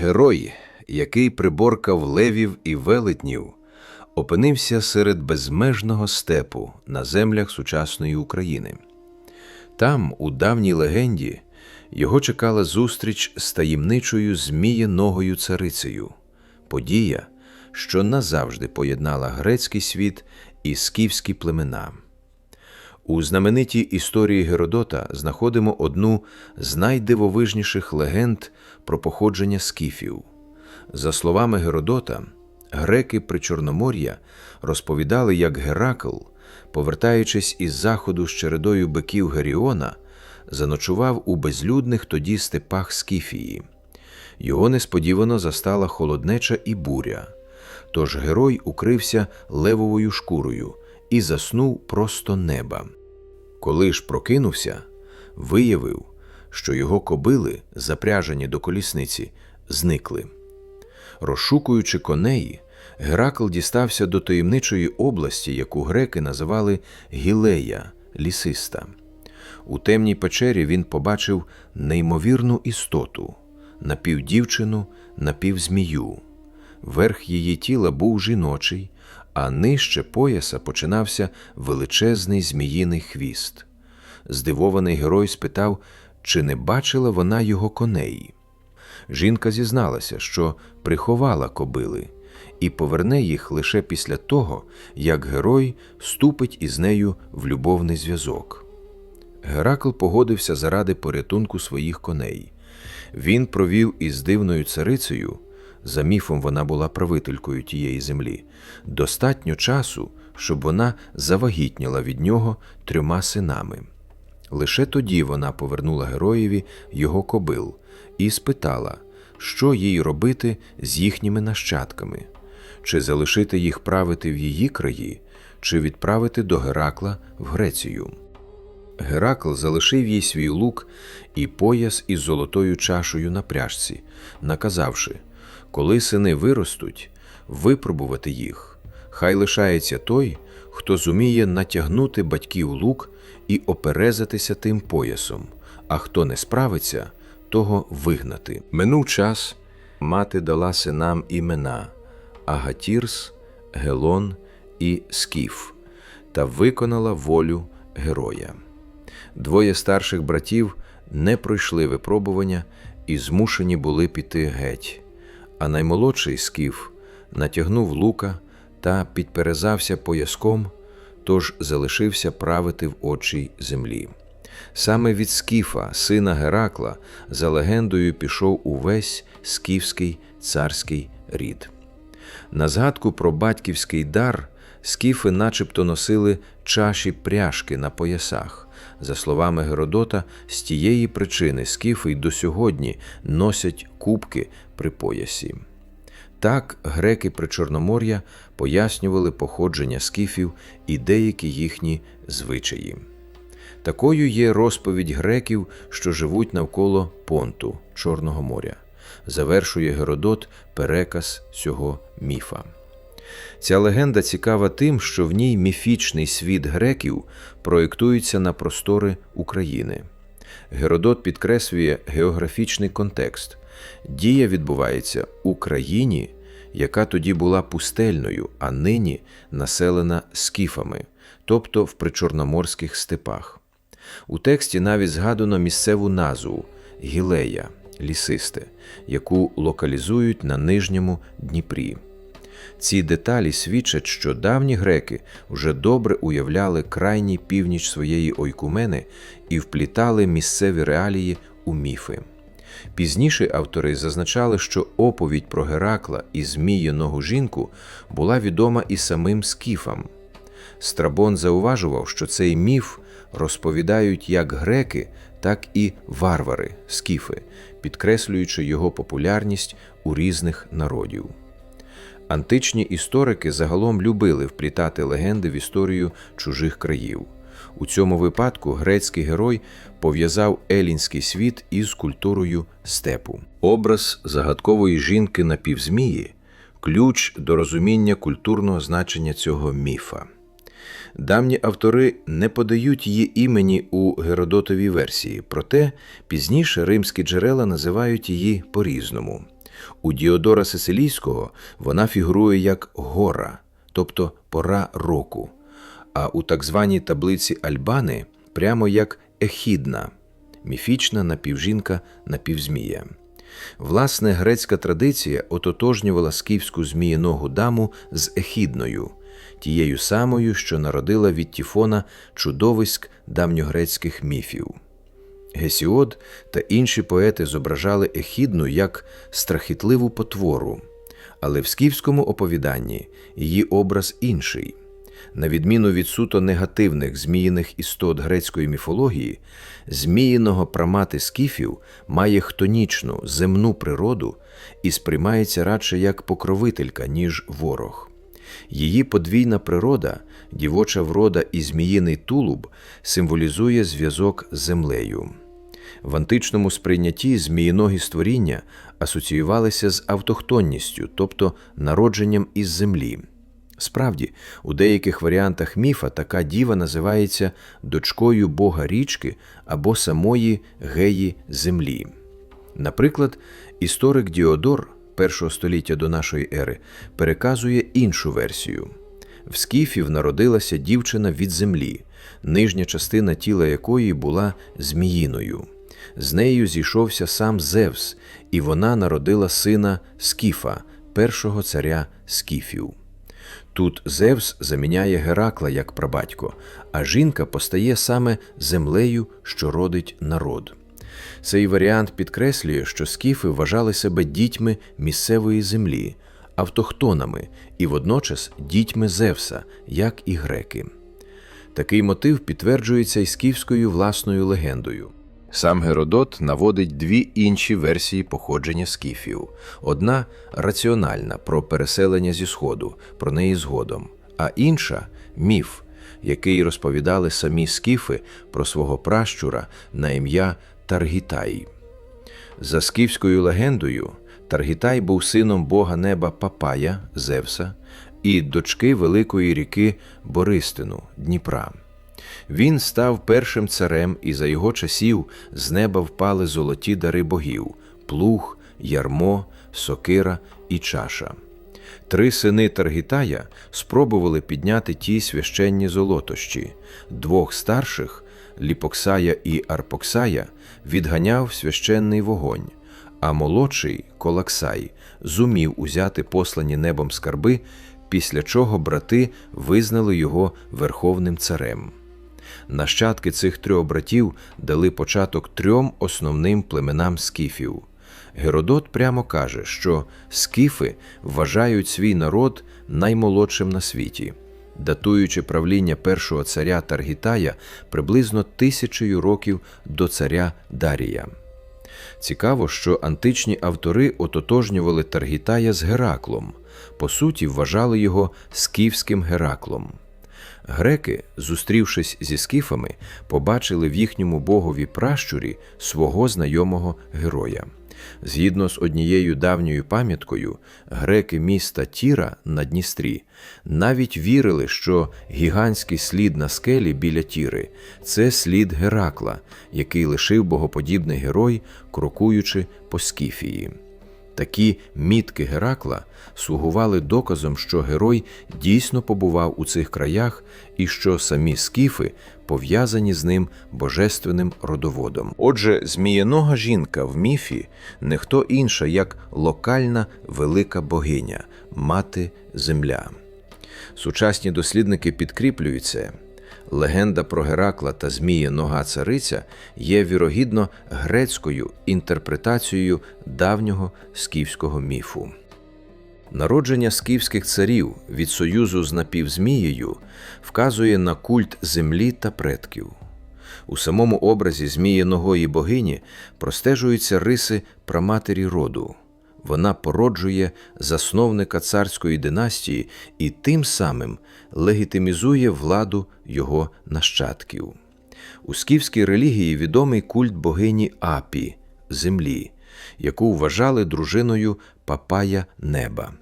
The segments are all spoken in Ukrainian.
Герой, який приборкав левів і велетнів, опинився серед безмежного степу на землях сучасної України. Там, у давній легенді, його чекала зустріч з таємничою змієногою царицею, подія, що назавжди поєднала грецький світ і скіфські племена. У знаменитій історії Геродота знаходимо одну з найдивовижніших легенд про походження скіфів. За словами Геродота, греки при Чорномор'я розповідали, як Геракл, повертаючись із заходу з чередою биків Геріона, заночував у безлюдних тоді степах Скіфії. Його несподівано застала холоднеча і буря. Тож герой укрився левовою шкурою і заснув просто неба. Коли ж прокинувся, виявив, що його кобили, запряжені до колісниці, зникли. Розшукуючи коней, Геракл дістався до таємничої області, яку греки називали Гілея лісиста. У темній печері він побачив неймовірну істоту напівдівчину, напівзмію. Верх її тіла був жіночий, а нижче пояса починався величезний зміїний хвіст. Здивований герой спитав, чи не бачила вона його коней. Жінка зізналася, що приховала кобили, і поверне їх лише після того, як герой ступить із нею в любовний зв'язок. Геракл погодився заради порятунку своїх коней. Він провів із дивною царицею за міфом вона була правителькою тієї землі, достатньо часу, щоб вона завагітніла від нього трьома синами. Лише тоді вона повернула героєві його кобил і спитала, що їй робити з їхніми нащадками, чи залишити їх правити в її краї, чи відправити до Геракла в Грецію. Геракл залишив їй свій лук і пояс із золотою чашею на пряжці, наказавши коли сини виростуть, випробувати їх. Хай лишається той, хто зуміє натягнути батьків лук і оперезатися тим поясом, а хто не справиться, того вигнати. Минув час мати дала синам імена Агатірс, Гелон і Скіф та виконала волю героя. Двоє старших братів не пройшли випробування і змушені були піти геть а наймолодший скіф натягнув лука та підперезався пояском, тож залишився правити в очі землі. Саме від Скіфа, сина Геракла, за легендою пішов увесь скіфський царський рід. На згадку про батьківський дар скіфи начебто носили чаші пряжки на поясах. За словами Геродота, з тієї причини скіфи й до сьогодні носять кубки при поясі. Так греки при Чорномор'я пояснювали походження скіфів і деякі їхні звичаї. Такою є розповідь греків, що живуть навколо понту Чорного моря. Завершує Геродот переказ цього міфа. Ця легенда цікава тим, що в ній міфічний світ греків проєктується на простори України. Геродот підкреслює географічний контекст. Дія відбувається у країні, яка тоді була пустельною, а нині населена скіфами, тобто в причорноморських степах. У тексті навіть згадано місцеву назву Гілея лісисте, яку локалізують на нижньому Дніпрі. Ці деталі свідчать, що давні греки вже добре уявляли крайній північ своєї ойкумени і вплітали місцеві реалії у міфи. Пізніше автори зазначали, що оповідь про Геракла і змієного жінку була відома і самим скіфам. Страбон зауважував, що цей міф розповідають як греки, так і варвари, скіфи, підкреслюючи його популярність у різних народів. Античні історики загалом любили вплітати легенди в історію чужих країв. У цьому випадку грецький герой пов'язав елінський світ із культурою степу. Образ загадкової жінки на півзмії ключ до розуміння культурного значення цього міфа. Давні автори не подають її імені у Геродотовій версії, проте пізніше римські джерела називають її по-різному. У Діодора Сицилійського вона фігурує як гора, тобто пора року, а у так званій таблиці Альбани прямо як ехідна, міфічна напівжінка напівзмія. Власне, грецька традиція ототожнювала скіфську зміїногу даму з ехідною, тією самою, що народила від Тіфона чудовиськ давньогрецьких міфів. Гесіод та інші поети зображали ехідну як страхітливу потвору, але в скіфському оповіданні її образ інший. На відміну від суто негативних зміїних істот грецької міфології, зміїного прамати скіфів має хтонічну земну природу і сприймається радше як покровителька, ніж ворог. Її подвійна природа, дівоча врода і зміїний тулуб символізує зв'язок з землею. В античному сприйнятті зміїногі створіння асоціювалися з автохтонністю, тобто народженням із землі. Справді, у деяких варіантах міфа така діва називається дочкою бога річки або самої геї землі. Наприклад, історик Діодор першого століття до нашої ери переказує іншу версію. В скіфів народилася дівчина від землі, нижня частина тіла якої була зміїною. З нею зійшовся сам Зевс, і вона народила сина Скіфа, першого царя скіфів. Тут Зевс заміняє Геракла як прабатько, а жінка постає саме землею, що родить народ. Цей варіант підкреслює, що скіфи вважали себе дітьми місцевої землі, автохтонами і водночас дітьми Зевса, як і греки. Такий мотив підтверджується і скіфською власною легендою. Сам Геродот наводить дві інші версії походження скіфів: одна раціональна про переселення зі Сходу, про неї згодом, а інша міф, який розповідали самі скіфи про свого пращура на ім'я Таргітай. За скіфською легендою, Таргітай був сином бога неба Папая Зевса і дочки великої ріки Бористину Дніпра. Він став першим царем, і за його часів з неба впали золоті дари богів плуг, ярмо, сокира і чаша. Три сини Таргітая спробували підняти ті священні золотощі, двох старших Ліпоксая і Арпоксая відганяв священний вогонь, а молодший Колаксай зумів узяти послані небом скарби, після чого брати визнали його верховним царем. Нащадки цих трьох братів дали початок трьом основним племенам скіфів. Геродот прямо каже, що скіфи вважають свій народ наймолодшим на світі, датуючи правління першого царя Таргітая приблизно тисячею років до царя Дарія. Цікаво, що античні автори ототожнювали Таргітая з Гераклом, по суті, вважали його скіфським Гераклом. Греки, зустрівшись зі скіфами, побачили в їхньому богові пращурі свого знайомого героя. Згідно з однією давньою пам'яткою, греки міста Тіра на Дністрі навіть вірили, що гігантський слід на скелі біля Тіри це слід Геракла, який лишив богоподібний герой, крокуючи по Скіфії. Такі мітки Геракла слугували доказом, що герой дійсно побував у цих краях і що самі скіфи пов'язані з ним божественним родоводом. Отже, змієнога жінка в міфі не хто інша, як локальна велика богиня, мати земля. Сучасні дослідники підкріплюють це. Легенда про Геракла та Змія Нога Цариця є вірогідно грецькою інтерпретацією давнього скіфського міфу. Народження скіфських царів від союзу з напівзмією вказує на культ землі та предків. У самому образі змієногої богині простежуються риси праматері роду. Вона породжує засновника царської династії і тим самим легітимізує владу його нащадків. У скіфській релігії відомий культ богині Апі землі, яку вважали дружиною Папая Неба.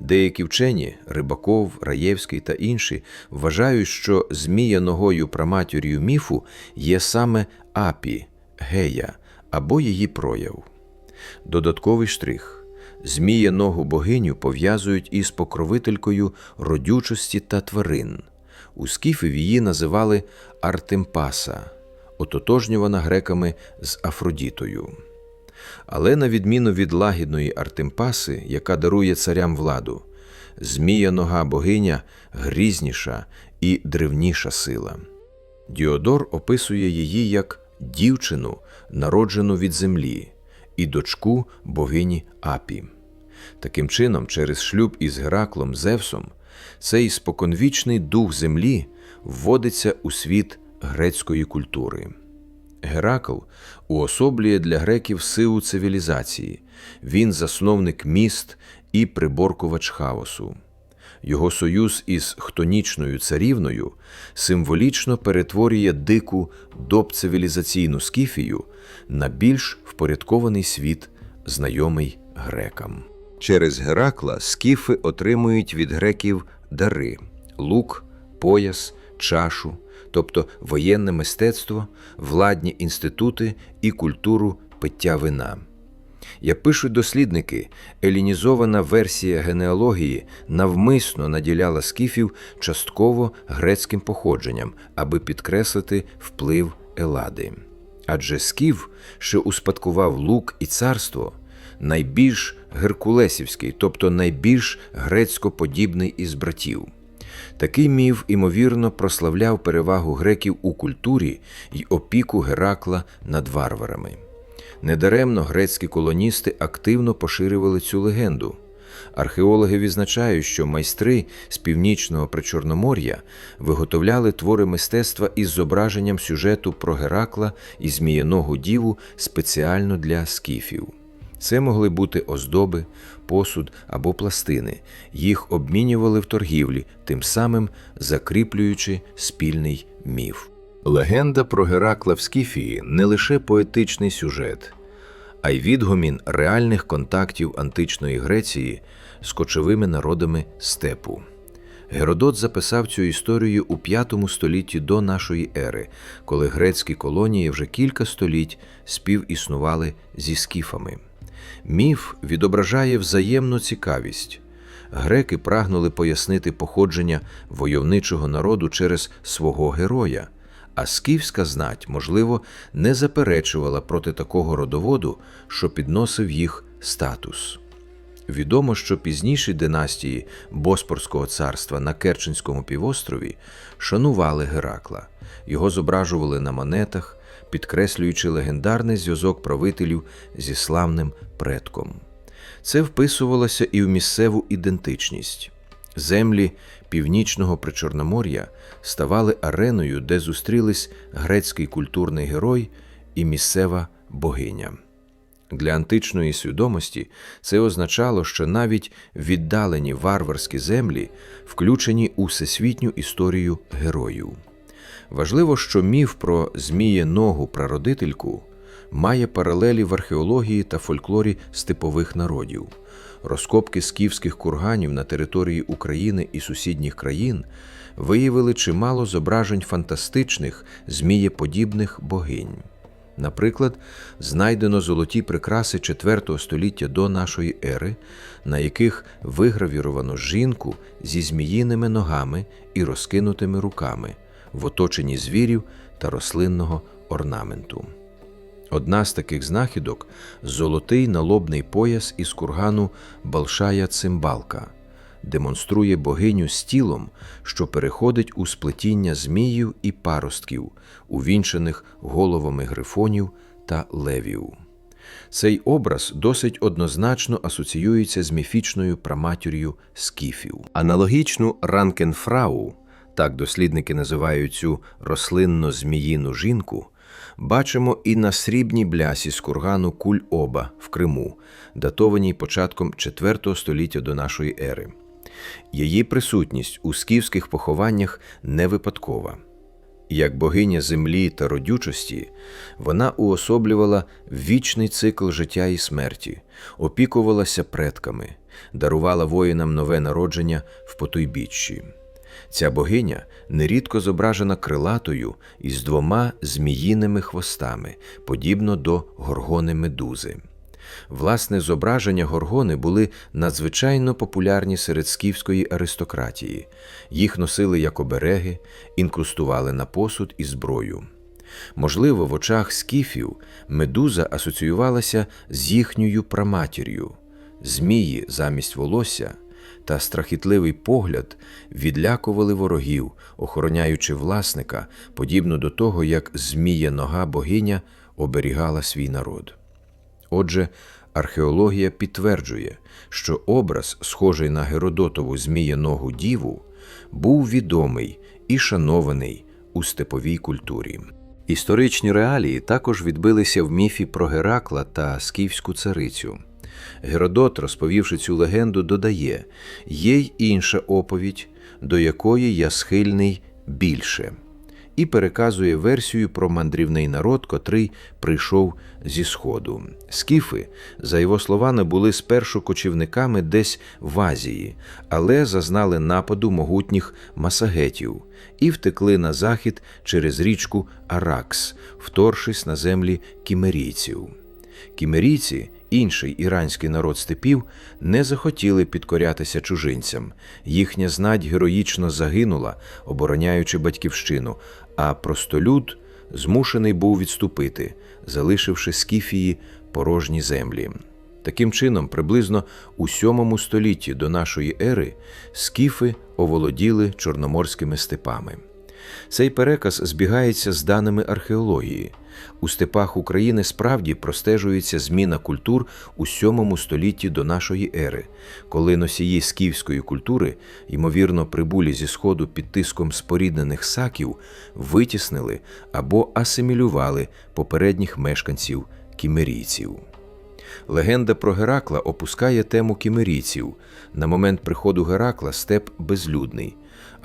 Деякі вчені Рибаков, Раєвський та інші вважають, що змія ногою праматір'ю міфу є саме Апі, Гея або її прояв. Додатковий штрих. Змія ногу богиню пов'язують із покровителькою родючості та тварин. У скіфів її називали Артемпаса, ототожнювана греками з Афродітою. Але на відміну від лагідної Артемпаси, яка дарує царям владу, змія нога богиня грізніша і древніша сила. Діодор описує її як дівчину, народжену від землі, і дочку богині Апі. Таким чином, через шлюб із Гераклом Зевсом, цей споконвічний дух землі вводиться у світ грецької культури. Геракл уособлює для греків силу цивілізації, він засновник міст і приборкувач хаосу. Його союз із хтонічною царівною символічно перетворює дику допцивілізаційну скіфію на більш впорядкований світ, знайомий грекам. Через Геракла скіфи отримують від греків дари лук, пояс, чашу, тобто воєнне мистецтво, владні інститути і культуру пиття вина. Як пишуть дослідники, елінізована версія генеалогії навмисно наділяла скіфів частково грецьким походженням, аби підкреслити вплив Елади. Адже скіф, що успадкував лук і царство, найбільш геркулесівський, тобто найбільш грецько-подібний із братів. Такий міф, імовірно, прославляв перевагу греків у культурі й опіку Геракла над варварами. Недаремно грецькі колоністи активно поширювали цю легенду. Археологи відзначають, що майстри з північного причорномор'я виготовляли твори мистецтва із зображенням сюжету про Геракла і Змієногу діву спеціально для скіфів. Це могли бути оздоби, посуд або пластини. Їх обмінювали в торгівлі, тим самим закріплюючи спільний міф. Легенда про Геракла в Скіфії не лише поетичний сюжет, а й відгомін реальних контактів античної Греції з кочовими народами степу. Геродот записав цю історію у V столітті до нашої ери, коли грецькі колонії вже кілька століть співіснували зі скіфами. Міф відображає взаємну цікавість. Греки прагнули пояснити походження войовничого народу через свого героя, а скіфська знать, можливо, не заперечувала проти такого родоводу, що підносив їх статус. Відомо, що пізніші династії Боспорського царства на Керченському півострові шанували Геракла, його зображували на монетах, підкреслюючи легендарний зв'язок правителів зі славним предком. Це вписувалося і в місцеву ідентичність. Землі північного причорномор'я ставали ареною, де зустрілись грецький культурний герой і місцева богиня. Для античної свідомості це означало, що навіть віддалені варварські землі включені у всесвітню історію героїв. Важливо, що міф про зміє ногу прародительку має паралелі в археології та фольклорі степових народів. Розкопки скіфських курганів на території України і сусідніх країн виявили чимало зображень фантастичних змієподібних богинь. Наприклад, знайдено золоті прикраси IV століття до нашої ери, на яких вигравіровано жінку зі зміїними ногами і розкинутими руками в оточенні звірів та рослинного орнаменту. Одна з таких знахідок золотий налобний пояс із кургану Балшая Цимбалка, демонструє богиню з тілом, що переходить у сплетіння зміїв і паростків, увінчених головами грифонів та левів. Цей образ досить однозначно асоціюється з міфічною праматір'ю скіфів. Аналогічну ранкенфрау, так дослідники називають цю рослинно-зміїну жінку, бачимо і на срібній блясі з кургану Куль-Оба в Криму, датованій початком IV століття до нашої ери. Її присутність у скіфських похованнях не випадкова. Як богиня землі та родючості, вона уособлювала вічний цикл життя і смерті, опікувалася предками, дарувала воїнам нове народження в потойбіччі. Ця богиня нерідко зображена крилатою із двома зміїними хвостами, подібно до горгони медузи. Власне, зображення горгони були надзвичайно популярні серед скіфської аристократії. Їх носили як обереги, інкрустували на посуд і зброю. Можливо, в очах скіфів медуза асоціювалася з їхньою праматір'ю, змії замість волосся та страхітливий погляд відлякували ворогів, охороняючи власника, подібно до того, як змія нога богиня оберігала свій народ. Отже, археологія підтверджує, що образ, схожий на Геродотову змієногу діву, був відомий і шанований у степовій культурі. Історичні реалії також відбилися в міфі про Геракла та скіфську царицю. Геродот, розповівши цю легенду, додає: є й інша оповідь, до якої я схильний більше, і переказує версію про мандрівний народ, котрий прийшов зі Сходу. Скіфи, за його словами, були спершу кочівниками десь в Азії, але зазнали нападу могутніх масагетів і втекли на захід через річку Аракс, вторшись на землі кімерійців. Кімерійці, інший іранський народ степів, не захотіли підкорятися чужинцям. Їхня знать героїчно загинула, обороняючи батьківщину, а простолюд змушений був відступити, залишивши скіфії порожні землі. Таким чином, приблизно у сьомому столітті до нашої ери скіфи оволоділи чорноморськими степами. Цей переказ збігається з даними археології. У степах України справді простежується зміна культур у сьомому столітті до нашої ери, коли носії скіфської культури, ймовірно, прибулі зі сходу під тиском споріднених саків, витіснили або асимілювали попередніх мешканців кімерійців. Легенда про Геракла опускає тему кімерійців. На момент приходу Геракла степ безлюдний,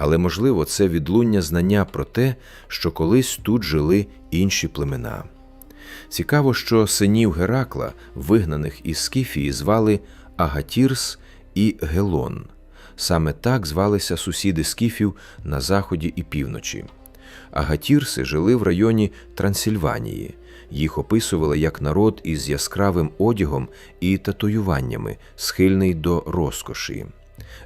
але, можливо, це відлуння знання про те, що колись тут жили інші племена. Цікаво, що синів Геракла, вигнаних із Скіфії, звали Агатірс і Гелон. Саме так звалися сусіди скіфів на заході і півночі. Агатірси жили в районі Трансильванії. Їх описували як народ із яскравим одягом і татуюваннями, схильний до розкоші.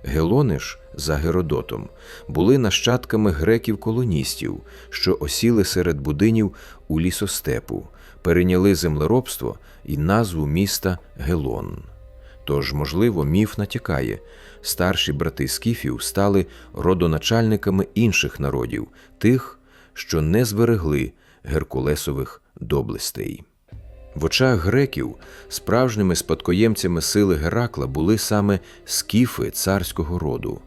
Гелони ж, за Геродотом, були нащадками греків-колоністів, що осіли серед будинів у лісостепу, перейняли землеробство і назву міста Гелон. Тож, можливо, міф натякає, старші брати скіфів стали родоначальниками інших народів, тих, що не зберегли Геркулесових доблестей. В очах греків справжніми спадкоємцями сили Геракла були саме скіфи царського роду,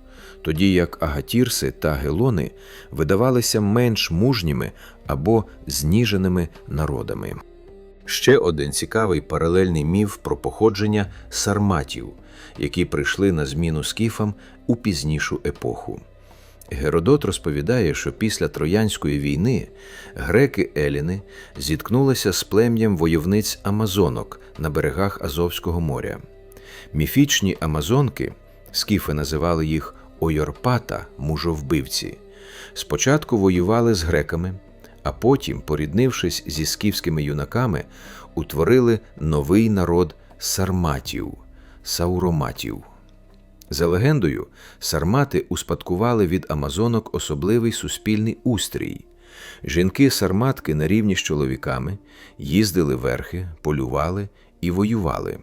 тоді як агатірси та гелони видавалися менш мужніми або зніженими народами. Ще один цікавий паралельний міф про походження сарматів, які прийшли на зміну скіфам у пізнішу епоху. Геродот розповідає, що після Троянської війни греки Еліни зіткнулися з плем'ям войовниць Амазонок на берегах Азовського моря. Міфічні Амазонки, скіфи називали їх Ойорпата, мужовбивці, спочатку воювали з греками, а потім, поріднившись зі скіфськими юнаками, утворили новий народ сарматів, сауроматів. За легендою, сармати успадкували від амазонок особливий суспільний устрій. Жінки-сарматки на рівні з чоловіками їздили верхи, полювали і воювали.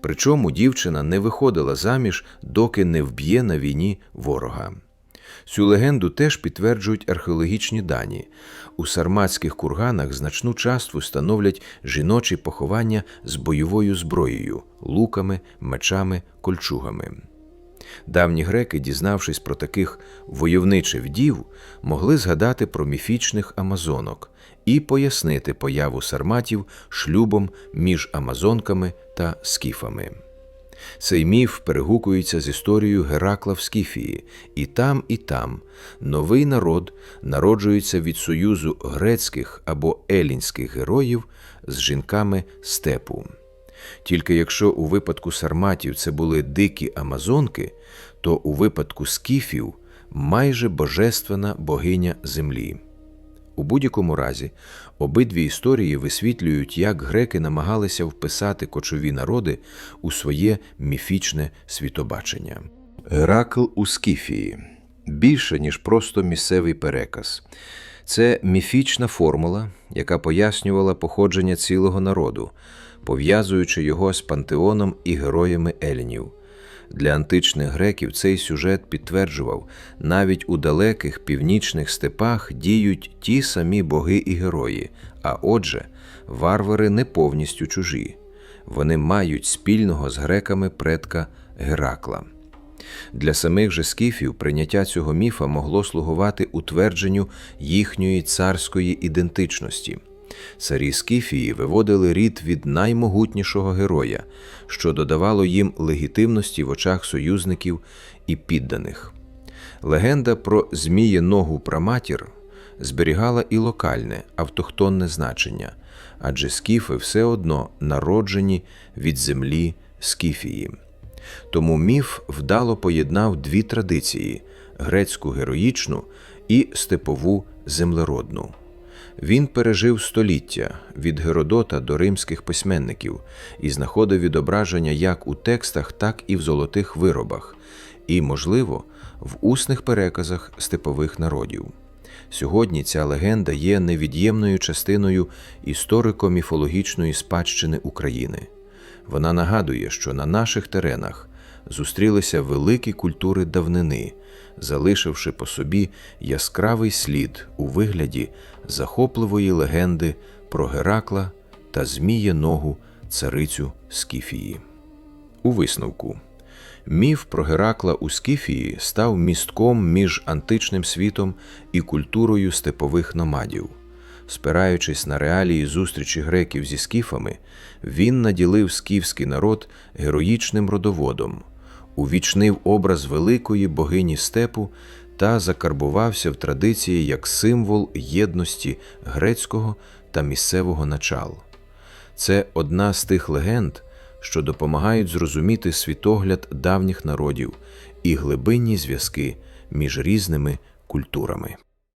Причому дівчина не виходила заміж, доки не вб'є на війні ворога. Цю легенду теж підтверджують археологічні дані. У сарматських курганах значну частку становлять жіночі поховання з бойовою зброєю, луками, мечами, кольчугами. Давні греки, дізнавшись про таких войовничих вдів, могли згадати про міфічних амазонок і пояснити появу сарматів шлюбом між амазонками та скіфами. Цей міф перегукується з історією Геракла в Скіфії, і там, і там новий народ народжується від союзу грецьких або елінських героїв з жінками степу. Тільки якщо у випадку сарматів це були дикі амазонки, то у випадку скіфів майже божественна богиня землі. У будь-якому разі, обидві історії висвітлюють, як греки намагалися вписати кочові народи у своє міфічне світобачення. Геракл у Скіфії більше, ніж просто місцевий переказ. Це міфічна формула, яка пояснювала походження цілого народу, пов'язуючи його з пантеоном і героями елінів. Для античних греків цей сюжет підтверджував, навіть у далеких північних степах діють ті самі боги і герої, а отже, варвари не повністю чужі. Вони мають спільного з греками предка Геракла. Для самих же скіфів прийняття цього міфа могло слугувати утвердженню їхньої царської ідентичності. Царі Скіфії виводили рід від наймогутнішого героя, що додавало їм легітимності в очах союзників і підданих. Легенда про змієногу праматір зберігала і локальне, автохтонне значення, адже скіфи все одно народжені від землі Скіфії. Тому міф вдало поєднав дві традиції грецьку героїчну і степову землеродну. Він пережив століття від Геродота до римських письменників і знаходив відображення як у текстах, так і в золотих виробах, і, можливо, в усних переказах степових народів. Сьогодні ця легенда є невід'ємною частиною історико-міфологічної спадщини України. Вона нагадує, що на наших теренах зустрілися великі культури давнини, залишивши по собі яскравий слід у вигляді захопливої легенди про Геракла та Зміє ногу царицю Скіфії. У висновку міф про Геракла у Скіфії став містком між античним світом і культурою степових номадів. Спираючись на реалії зустрічі греків зі скіфами, він наділив скіфський народ героїчним родоводом, увічнив образ великої богині степу та закарбувався в традиції як символ єдності грецького та місцевого начал. Це одна з тих легенд, що допомагають зрозуміти світогляд давніх народів і глибинні зв'язки між різними культурами.